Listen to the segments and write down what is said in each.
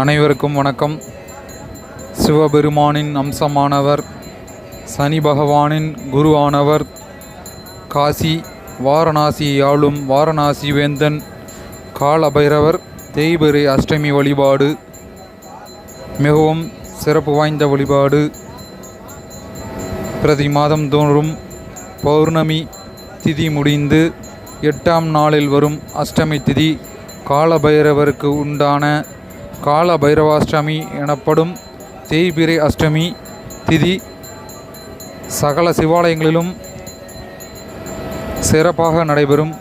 அனைவருக்கும் வணக்கம். சிவபெருமானின் அம்சமானவர் சனி பகவானின் குருவானவர் காசி வாரணாசி ஆளும் வாரணாசி வேந்தன் காலபைரவர் தேய்பிரை அஷ்டமி வழிபாடு மிகவும் சிறப்பு வாய்ந்த வழிபாடு பிரதி மாதம் தோறும் பௌர்ணமி திதி முடிந்து எட்டாம் நாளில் வரும் அஷ்டமி திதி காலபைரவருக்கு உண்டான கால பைரவாஷ்டமி எனப்படும் தேய்பிரை அஷ்டமி திதி சகல சிவாலயங்களிலும் சிறப்பாக நடைபெறும்.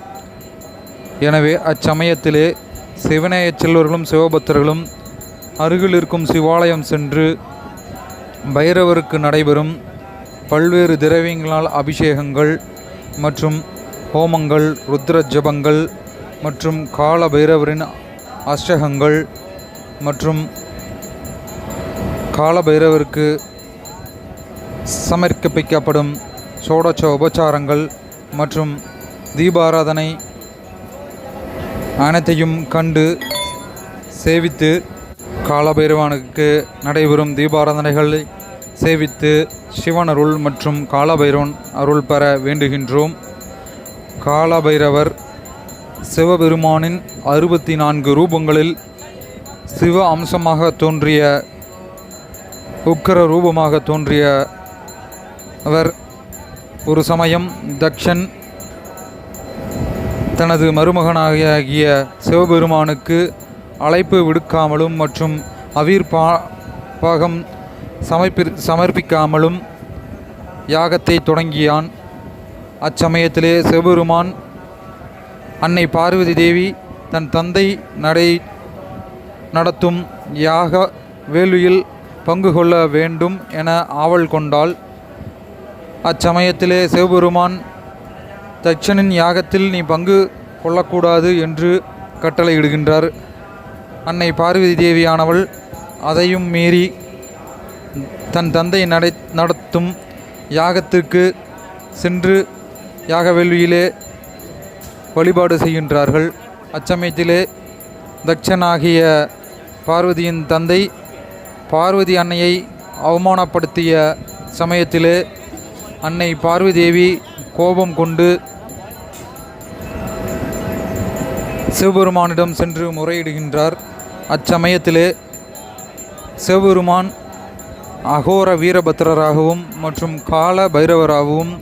எனவே அச்சமயத்திலே சிவனேயச் செல்வர்களும் சிவபக்தர்களும் அருகில் இருக்கும் சிவாலயம் சென்று பைரவருக்கு நடைபெறும் பல்வேறு திரவியங்களால் அபிஷேகங்கள் மற்றும் ஹோமங்கள் ருத்ர ஜபங்கள் மற்றும் கால பைரவரின் அஷ்டகங்கள் மற்றும் காலபைரவருக்கு சமர்ப்பிக்கப்படும் சோடச்ச உபச்சாரங்கள் மற்றும் தீபாராதனை அனைத்தையும் கண்டு சேவித்து காலபைரவனுக்கு நடைபெறும் தீபாராதனைகளை சேவித்து சிவன் அருள் மற்றும் காலபைரவன் அருள் பெற வேண்டுகின்றோம். காலபைரவர் சிவபெருமானின் அறுபத்தி நான்கு ரூபங்களில் சிவ அம்சமாக தோன்றிய உக்கர ரூபமாக தோன்றிய அவர் ஒரு சமயம் தக்ஷன். தனது மருமகனாகிய சிவபெருமானுக்கு அழைப்பு விடுக்காமலும் மற்றும் அவீர் பா பாகம் சமைப்பி சமர்ப்பிக்காமலும் யாகத்தை தொடங்கியான். அச்சமயத்திலே சிவபெருமான் அன்னை பார்வதி தேவி தன் தந்தை நடை நடத்தும் யாக வேள்வியில் பங்கு கொள்ள வேண்டும் என ஆவல் கொண்டாள். அச்சமயத்திலே சிவபெருமான் தட்சனின் யாகத்தில் நீ பங்கு கொள்ளக்கூடாது என்று கட்டளையிடுகின்றார். அன்னை பார்வதி தேவியானவள் அதையும் மீறி தன் தந்தை நடை நடத்தும் யாகத்திற்கு சென்று யாக வேள்வியிலே வழிபாடு செய்கின்றார்கள். அச்சமயத்திலே தட்சனாகிய பார்வதியின் தந்தை பார்வதி அன்னையை அவமானப்படுத்திய சமயத்திலே அன்னை பார்வதி தேவி கோபம் கொண்டு சிவபெருமானிடம் சென்று முறையிடுகின்றார். அச்சமயத்திலே சிவபெருமான் அகோர வீரபத்திரராகவும் மற்றும் கால பைரவராகவும்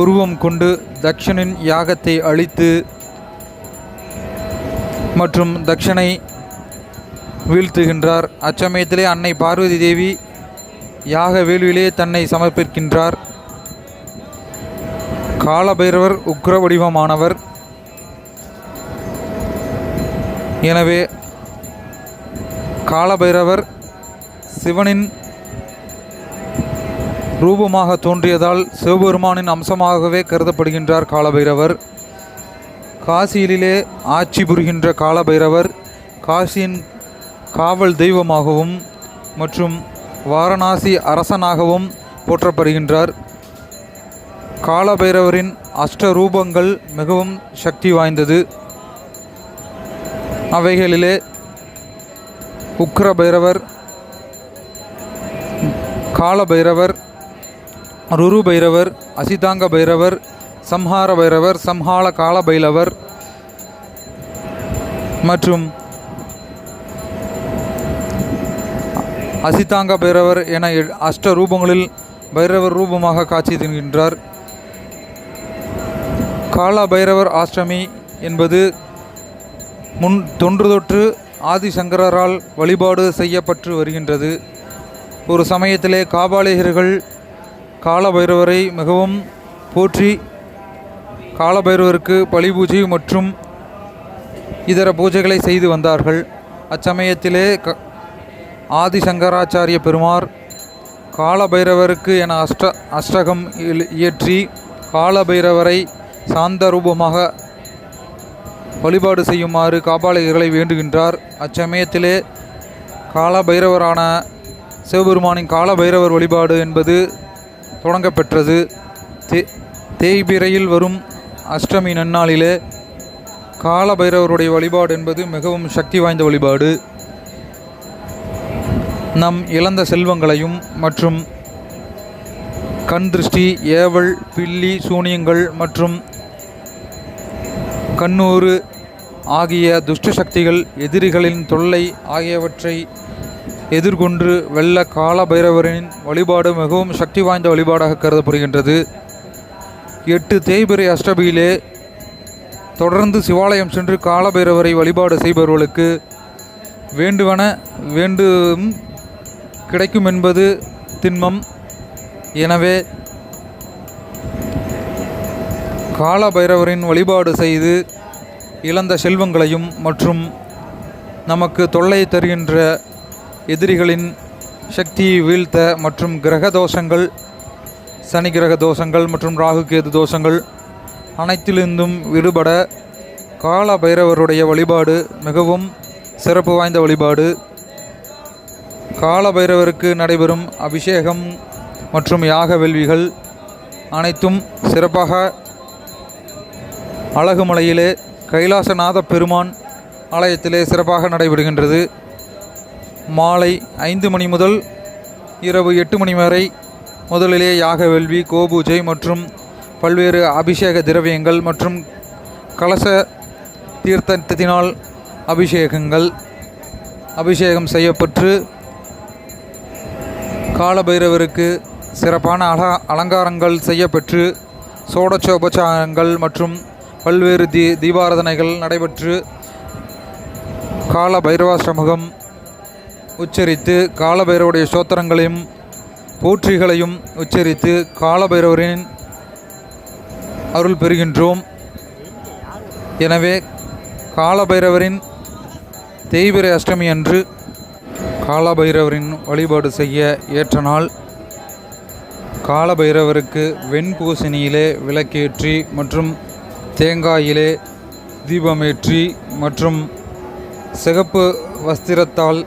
உருவம் கொண்டு தக்ஷனின் யாகத்தை அழித்து மற்றும் தக்ஷனை வீழ்த்துகின்றார். அச்சமயத்திலே அன்னை பார்வதி தேவி யாக வேள்வியிலே தன்னை சமர்ப்பிக்கின்றார். காலபைரவர் உக்ர வடிவமானவர். எனவே காலபைரவர் சிவனின் ரூபமாக தோன்றியதால் சிவபெருமானின் அம்சமாகவே கருதப்படுகின்றார் காலபைரவர். காசியிலே ஆட்சி புரிகின்ற காலபைரவர் காசியின் காவல் தெய்வமாகவும் மற்றும் வாரணாசி அரசனாகவும் போற்றப்படுகின்றார். காலபைரவரின் அஷ்டரூபங்கள் மிகவும் சக்தி வாய்ந்தது. அவைகளிலே உக்ர பைரவர் கால பைரவர் ருரு பைரவர் அசிதாங்க பைரவர் சம்ஹார பைரவர் சம்ஹால கால பைரவர் மற்றும் அசிதாங்க பைரவர் என எ- அஷ்ட ரூபங்களில் பைரவர் ரூபமாக காட்சி தருகின்றார். கால பைரவர் ஆஷ்டமி என்பது முன் தொன்று தொற்று ஆதிசங்கரால் வழிபாடு செய்யப்பட்டு வருகின்றது. ஒரு சமயத்திலே காபாலிகர்கள் காலபைரவரை மிகவும் போற்றி காலபைரவருக்கு பலி பூஜை மற்றும் இதர பூஜைகளை செய்து வந்தார்கள். அச்சமயத்திலே க ஆதிசங்கராச்சாரிய பெருமார் காலபைரவருக்கு என அஷ்ட அஷ்டகம் இல்- இயற்றி காலபைரவரை சாந்த ரூபமாக வழிபாடு செய்யுமாறு காபாலிகர்களை வேண்டுகின்றார். அச்சமயத்திலே காலபைரவரான சிவபெருமானின் காலபைரவர் வழிபாடு என்பது தொடங்கப்பெற்றது. தே தேய்பிரையில் வரும் அஷ்டமி நன்னாளிலே காலபைரவருடைய வழிபாடு என்பது மிகவும் சக்தி வாய்ந்த வழிபாடு. நம் இழந்த செல்வங்களையும் மற்றும் கண் திருஷ்டி ஏவல் பில்லி சூனியங்கள் மற்றும் கண்ணூறு ஆகிய துஷ்ட சக்திகள் எதிரிகளின் தொல்லை ஆகியவற்றை எதிர்கொண்டு வெள்ள கால பைரவரின் வழிபாடு மிகவும் சக்தி வாய்ந்த வழிபாடாக கருதப்படுகின்றது. எட்டு தேய்பிரை அஷ்டபியிலே தொடர்ந்து சிவாலயம் சென்று காலபைரவரை வழிபாடு செய்பவர்களுக்கு வேண்டுவன வேண்டும் கிடைக்கும் என்பது திண்மம். எனவே கால பைரவரின் வழிபாடு செய்து இழந்த செல்வங்களையும் மற்றும் நமக்கு தொல்லை தருகின்ற எதிரிகளின் சக்தியை வீழ்த்த மற்றும் கிரக தோஷங்கள் சனி கிரக தோஷங்கள் மற்றும் ராகு கேது தோஷங்கள் அனைத்திலிருந்தும் விடுபட கால பைரவருடைய வழிபாடு மிகவும் சிறப்பு வாய்ந்த வழிபாடு. கால பைரவருக்கு நடைபெறும் அபிஷேகம் மற்றும் யாக வேள்விகள் அனைத்தும் சிறப்பாக அழகுமலையிலே கைலாசநாத பெருமான் ஆலயத்திலே சிறப்பாக நடைபெறுகின்றது. மாலை ஐந்து மணி முதல் இரவு எட்டு மணி வரை முதலிலே யாக வேள்வி கோபூஜை மற்றும் பல்வேறு அபிஷேக திரவியங்கள் மற்றும் கலச தீர்த்தத்தினால் அபிஷேகங்கள் அபிஷேகம் செய்யப்பட்டு காலபைரவருக்கு சிறப்பான அல அலங்காரங்கள் செய்யப்பெற்று சோடச்சோபச்சாரங்கள் மற்றும் பல்வேறு தீ தீபாராதனைகள் நடைபெற்று கால பைரவாசிரமுகம் உச்சரித்து காலபைரவருடைய சோத்திரங்களையும் போற்றிகளையும் உச்சரித்து காலபைரவரின் அருள் பெறுகின்றோம். எனவே காலபைரவரின் தேய்பிரை அஷ்டமி அன்று காலபைரவரின் வழிபாடு செய்ய ஏற்ற நாள். காலபைரவருக்கு வெண்பூசணியிலே விளக்கேற்றி மற்றும் தேங்காயிலே தீபமேற்றி மற்றும் சிகப்பு வஸ்திரத்தால்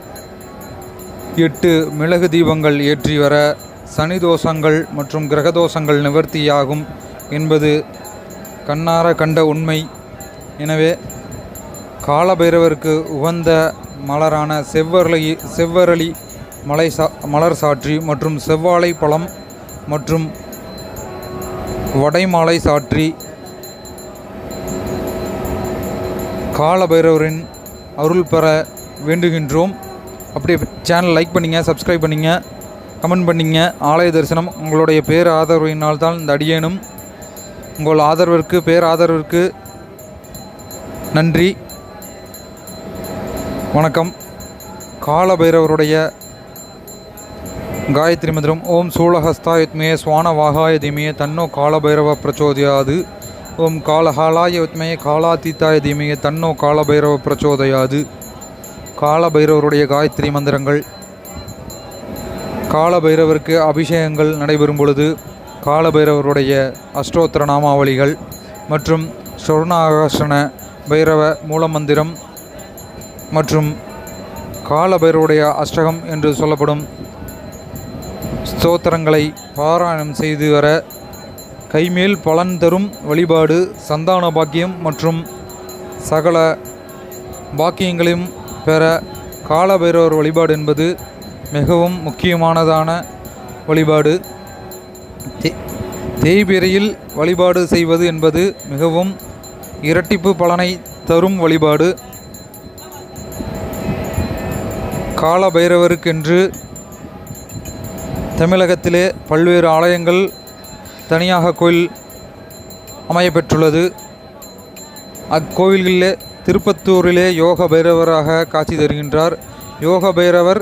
எட்டு மிளகு தீபங்கள் ஏற்றி வர சனி தோஷங்கள் மற்றும் கிரக தோஷங்கள் நிவர்த்தியாகும் என்பது கண்ணார கண்ட உண்மை. எனவே காலபைரவருக்கு உகந்த மலரான செவ்வரளி செவ்வரளி மலை சா மலர் சாற்றி மற்றும் செவ்வாழை பழம் மற்றும் வடைமாலை சாற்றி காலபைரவரின் அருள் பெற வேண்டுகின்றோம். அப்படியே சேனல் லைக் பண்ணிங்க சப்ஸ்கிரைப் பண்ணிங்க கமெண்ட் பண்ணிங்க. ஆலய தரிசனம் உங்களுடைய பேர் ஆதரவினால் தான் இந்த அடியேனும். உங்கள் ஆதரவிற்கு பேர் ஆதரவிற்கு நன்றி. வணக்கம். காலபைரவருடைய காயத்ரி மந்திரம் ஓம் சூலஹஸ்தாயுத்மே சுவானவாகாய தீமிய தன்னோ காலபைரவ பிரச்சோதயாது. ஓம் காலஹாலாய யுத்மே காலாத்தீத்தாய தீமிய தன்னோ காலபைரவ பிரச்சோதயாது. காலபைரவருடைய காயத்ரி மந்திரங்கள். காலபைரவருக்கு அபிஷேகங்கள் நடைபெறும் பொழுது காலபைரவருடைய அஷ்டோத்திர நாமாவளிகள் மற்றும் சொர்ணாகர்ஷண பைரவ மூலமந்திரம் மற்றும் காலபைரவருடைய அஷ்டகம் என்று சொல்லப்படும் ஸ்தோத்திரங்களை பாராயணம் செய்து வர கைமேல் பலன் தரும் வழிபாடு சந்தான பாக்கியம் மற்றும் சகல பாக்கியங்களையும் பெற காலபைரவர் வழிபாடு என்பது மிகவும் முக்கியமானதான வழிபாடு. தே- தேய்பிறையில் வழிபாடு செய்வது என்பது மிகவும் இரட்டிப்பு பலனை தரும் வழிபாடு. காலபைரவருக்கென்று தமிழகத்திலே பல்வேறு ஆலயங்கள் தனியாக கோயில் அமையப்பெற்றுள்ளது. அக்கோவில்களிலே திருப்பத்தூரிலே யோக பைரவராக காட்சி தருகின்றார். யோக பைரவர்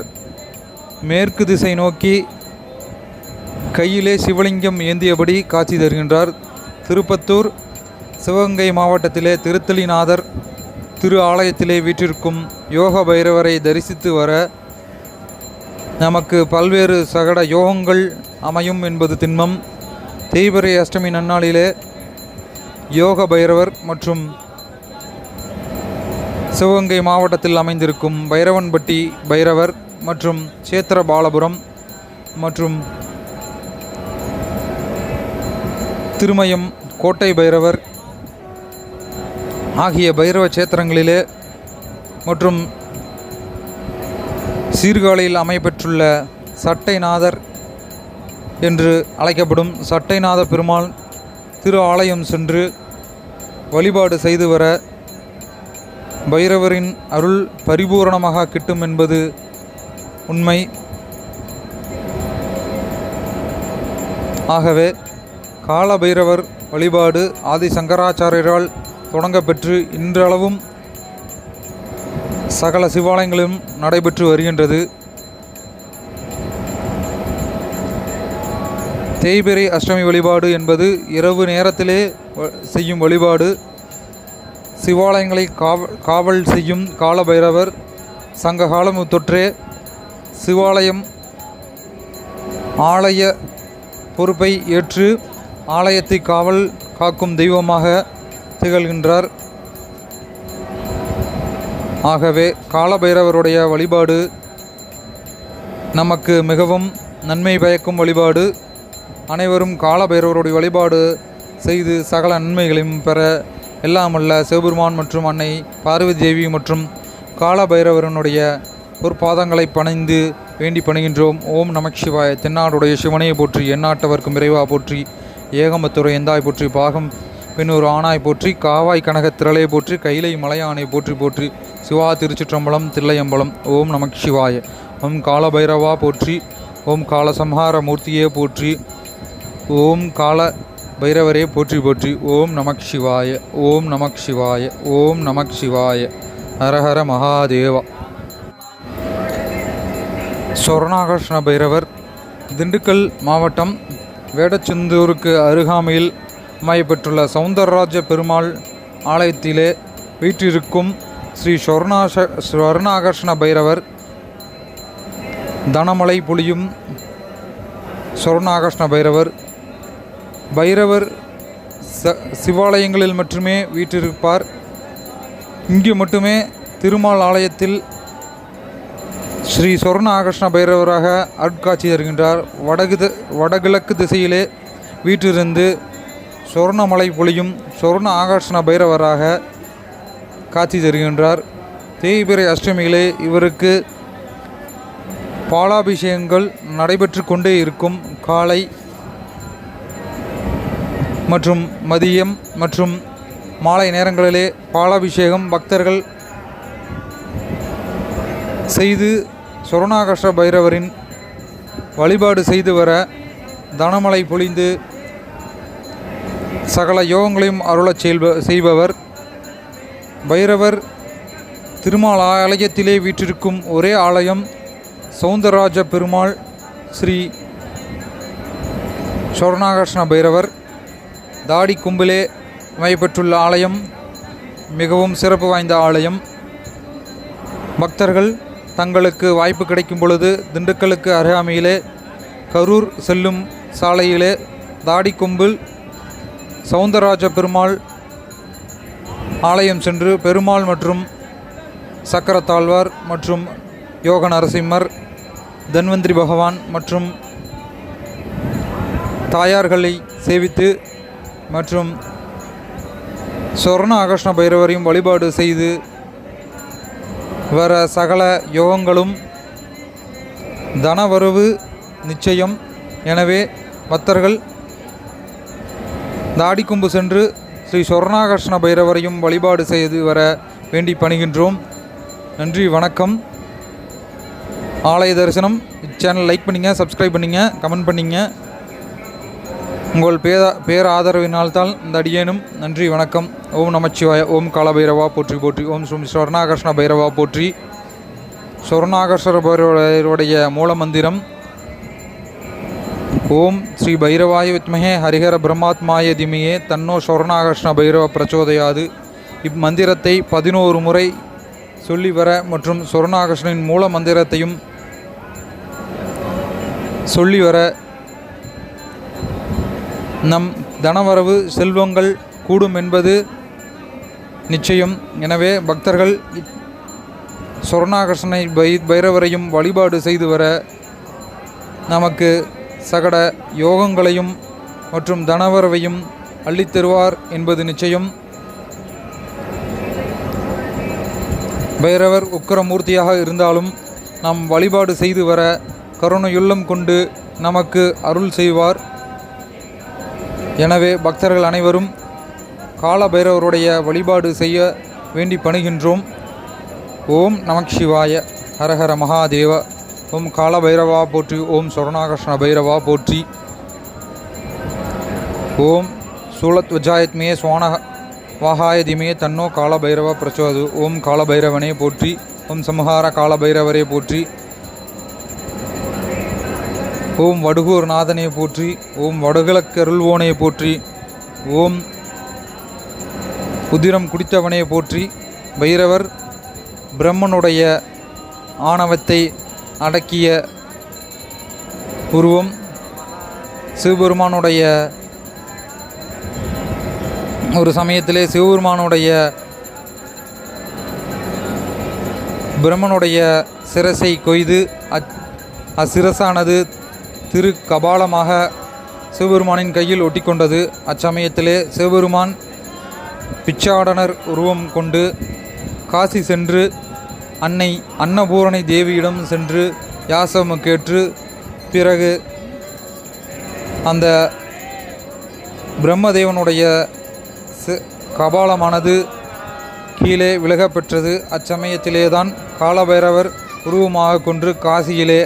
மேற்கு திசை நோக்கி கையிலே சிவலிங்கம் ஏந்தியபடி காட்சி தருகின்றார். திருப்பத்தூர் சிவகங்கை மாவட்டத்திலே திருத்தலிநாதர் திரு ஆலயத்திலே வீற்றிருக்கும் யோக பைரவரை தரிசித்து வர நமக்கு பல்வேறு சகட யோகங்கள் அமையும் என்பது திண்மம். தேய்பிறை அஷ்டமி நன்னாளிலே யோக பைரவர் மற்றும் சிவகங்கை மாவட்டத்தில் அமைந்திருக்கும் பைரவன்பட்டி பைரவர் மற்றும் சேத்திர பாலபுரம் மற்றும் திருமயம் கோட்டை பைரவர் ஆகிய பைரவ சேத்திரங்களிலே மற்றும் சீர்காழியில் அமைப்பெற்றுள்ள சட்டைநாதர் என்று அழைக்கப்படும் சட்டைநாத பெருமாள் திரு ஆலயம் சென்று வழிபாடு செய்து வர பைரவரின் அருள் பரிபூரணமாக கிட்டும் என்பது உண்மை. ஆகவே கால பைரவர் வழிபாடு ஆதி சங்கராச்சாரியரால் தொடங்கப்பெற்று இன்றளவும் சகல சிவாலயங்களும் நடைபெற்று வருகின்றது. தேய்பிறை அஷ்டமி வழிபாடு என்பது இரவு நேரத்திலே வ- செய்யும் வழிபாடு. சிவாலயங்களை காவ காவல் செய்யும் காலபைரவர் சங்ககாலம் தொற்றே சிவாலயம் ஆலய பொறுப்பை ஏற்று ஆலயத்தை காவல் காக்கும் தெய்வமாக திகழ்கின்றார். ஆகவே காலபைரவருடைய வழிபாடு நமக்கு மிகவும் நன்மை பயக்கும் வழிபாடு. அனைவரும் காலபைரவருடைய வழிபாடு செய்து சகல நன்மைகளையும் பெற எல்லாம் அல்ல சிவபெருமான் மற்றும் அன்னை பார்வதி தேவி மற்றும் காலபைரவரனுடைய பொற்பாதங்களை பணிந்து வேண்டி பணிகின்றோம். ஓம் நமச்சிவாய தென்னாடுடைய சிவனையை போற்றி எந்நாட்டவர்க்கும் இறைவா போற்றி ஏகமத்துறை எந்தாய் போற்றி பாகம் பெண்ணூர் ஆணாய் போற்றி காவாய் கனகத் திரளை போற்றி கைலை மலையானை போற்றி போற்றி சிவா திருச்சிற்றம்பலம் தில்லையம்பலம் ஓம் நமக் சிவாய. ஓம் காலபைரவா போற்றி ஓம் காலசம்ஹார மூர்த்தியே போற்றி ஓம் கால பைரவரே போற்றி போற்றி ஓம் நமக் சிவாய ஓம் நமக் சிவாய ஓம் நமக் சிவாய. ஹரஹர மகாதேவா. சொர்ணாகர்ஷ்ண பைரவர் திண்டுக்கல் மாவட்டம் வேடச்செந்தூருக்கு அருகாமையில் அமையப்பெற்றுள்ள சவுந்தரராஜ பெருமாள் ஆலயத்திலே வீற்றிருக்கும் ஸ்ரீ சொர்ணாஷ ஸ்வர்ணாகர்ஷ்ண பைரவர் தனமலை புலியும் சொர்ணாகர்ஷ்ண பைரவர். பைரவர் ச சிவாலயங்களில் மட்டுமே வீற்றிருப்பார். இங்கு மட்டுமே திருமால் ஆலயத்தில் ஸ்ரீ சொர்ண ஆகர்ஷ்ண பைரவராக அருட்காட்சி தருகின்றார். வடகு வடகிழக்கு திசையிலே வீற்றிருந்து சொர்ணமலை பொழியும் சொர்ண ஆகர்ஷண பைரவராக காட்சி தருகின்றார். தேய்பிறை அஷ்டமியிலே இவருக்கு பாலாபிஷேகங்கள் நடைபெற்று கொண்டே இருக்கும். காலை மற்றும் மதியம் மற்றும் மாலை நேரங்களிலே பாலாபிஷேகம் பக்தர்கள் செய்து சொர்ணாகர்ஷ்ண பைரவரின் வழிபாடு செய்து வர தனமலை பொழிந்து சகல யோகங்களையும் அருளச் செய்ப செய்பவர். பைரவர் திருமால் ஆலயத்திலே வீற்றிருக்கும் ஒரே ஆலயம் சௌந்தரராஜ பெருமாள் ஸ்ரீ சொர்ணாகர்ஷ்ண பைரவர். தாடி கும்பிலே அமையப்பெற்றுள்ள ஆலயம் மிகவும் சிறப்பு வாய்ந்த ஆலயம். பக்தர்கள் தங்களுக்கு வாய்ப்பு கிடைக்கும் பொழுது திண்டுக்கலுக்கு அருகாமையிலே கரூர் செல்லும் சாலையிலே தாடிக்கொம்பில் சவுந்தரராஜ பெருமாள் ஆலயம் சென்று பெருமாள் மற்றும் சக்கரத்தாழ்வார் மற்றும் யோக நரசிம்மர் தன்வந்திரி பகவான் மற்றும் தாயார்களை சேவித்து மற்றும் சொர்ண ஆகர்ஷ்ண பைரவரையும் வழிபாடு செய்து வர சகல யோகங்களும் தனவரவு நிச்சயம். எனவே பக்தர்கள் தாடிக்கும்பு சென்று ஸ்ரீ சொர்ணாகர்ஷ்ண பைரவரையும் வழிபாடு செய்து வர வேண்டி பணிகின்றோம். நன்றி வணக்கம். ஆலய தரிசனம். சேனல் லைக் பண்ணிங்க சப்ஸ்கிரைப் பண்ணிங்க கமெண்ட் பண்ணிங்க. உங்கள் பேர பேர் ஆதரவினால்தான் இந்த அடியேனும். நன்றி வணக்கம். ஓம் நமச்சிவாய ஓம் காலபைரவா போற்றி போற்றி. ஓம் ஸ்ரீ ஸ்வர்ணாகர்ஷ்ண பைரவா போற்றி. சொர்ணாகர்ஷ்ண பைரவருடைய மூல மந்திரம் ஓம் ஸ்ரீ பைரவாய வித்மகே ஹரிஹர பிரம்மாத்மாய திமியே தன்னோ ஸ்வர்ணாகர்ஷ்ண பைரவ பிரச்சோதயாது. இம்மந்திரத்தை பதினோரு முறை சொல்லி வர மற்றும் ஸ்வர்ணாகர்ஷ்ணனின் மூல மந்திரத்தையும் சொல்லி வர நம் தனவரவு செல்வங்கள் கூடும் என்பது நிச்சயம். எனவே பக்தர்கள் இத்- பை பைரவரையும் வழிபாடு செய்து வர நமக்கு சகட யோகங்களையும் மற்றும் தனவரவையும் அள்ளித்தருவார் என்பது நிச்சயம். பைரவர் உக்கிரமூர்த்தியாக இருந்தாலும் நாம் வழிபாடு செய்து வர கருணையுள்ளம் கொண்டு நமக்கு அருள் செய்வார். எனவே பக்தர்கள் அனைவரும் கால பைரவருடைய வழிபாடு செய்ய வேண்டி பணிகின்றோம். ஓம் நமக் சிவாய ஹரஹர மகாதேவ. ஓம் கால பைரவா போற்றி. ஓம் சொர்ணாகர்ஷ்ண பைரவா போற்றி. ஓம் சூலத்வஜாயத்மே சுவான வாகாயதிமே தன்னோ கால பைரவ பிரச்சோது. ஓம் கால பைரவனே போற்றி. ஓம் சம்ஹார கால பைரவரே போற்றி. ஓம் வடுகூர் நாதனே போற்றி. ஓம் வடுகிழக்கருள்வோனே போற்றி. ஓம் உதிரம் குடித்தவனே போற்றி. பைரவர் பிரம்மனுடைய ஆணவத்தை அடக்கிய உருவம் சிவபெருமானுடைய ஒரு சமயத்திலே சிவபெருமானுடைய பிரம்மனுடைய சிரசை கொய்து அச் அச்சிரசானது திரு கபாலமாக சிவபெருமானின் கையில் ஒட்டிக்கொண்டது. அச்சமயத்திலே சிவபெருமான் பிச்சாடனர் உருவம் கொண்டு காசி சென்று அன்னை அன்னபூரணி தேவியிடம் சென்று யாசம் கேட்டு பிறகு அந்த பிரம்மதேவனுடைய கபாலமானது கீழே விலகப் பெற்றது. அச்சமயத்திலேதான் காலபைரவர் உருவமாக கொன்று காசியிலே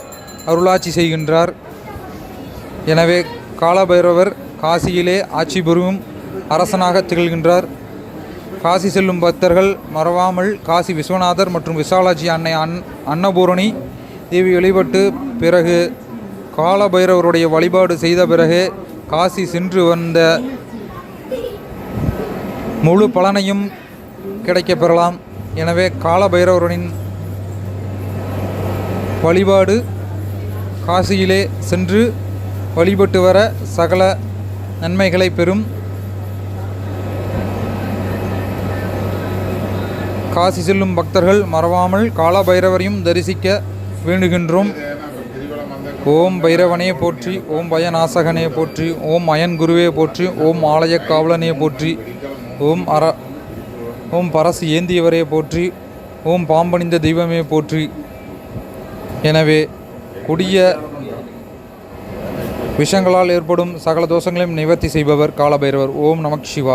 அருளாட்சி செய்கின்றார். எனவே காலபைரவர் காசியிலே ஆட்சி பெறும் அரசனாக திகழ்கின்றார். காசி செல்லும் பக்தர்கள் மறவாமல் காசி விஸ்வநாதர் மற்றும் விசாலாஜி அன்னை அன் அன்னபூரணி தேவி வழிபட்டு பிறகு காலபைரவருடைய வழிபாடு செய்த பிறகு காசி சென்று வந்த முழு பலனையும் கிடைக்கப் பெறலாம். எனவே காலபைரவரின் வழிபாடு காசியிலே சென்று வழிபட்டு வர சகல நன்மைகளை பெறும். காசி செல்லும் பக்தர்கள் மறவாமல் காலபைரவரையும் தரிசிக்க வேண்டுகின்றோம். ஓம் பைரவனே போற்றி ஓம் பயநாசகனே போற்றி ஓம் அயன் குருவே போற்றி ஓம் ஆலய காவலனே போற்றி ஓம் அர ஓம் பரசு ஏந்தியவரே போற்றி ஓம் பாம்பணிந்த தெய்வமே போற்றி. எனவே கொடிய விஷங்களால் ஏற்படும் சகல தோஷங்களையும் நிவர்த்தி செய்பவர் காலபைரவர். ஓம் நமக் சிவாய்.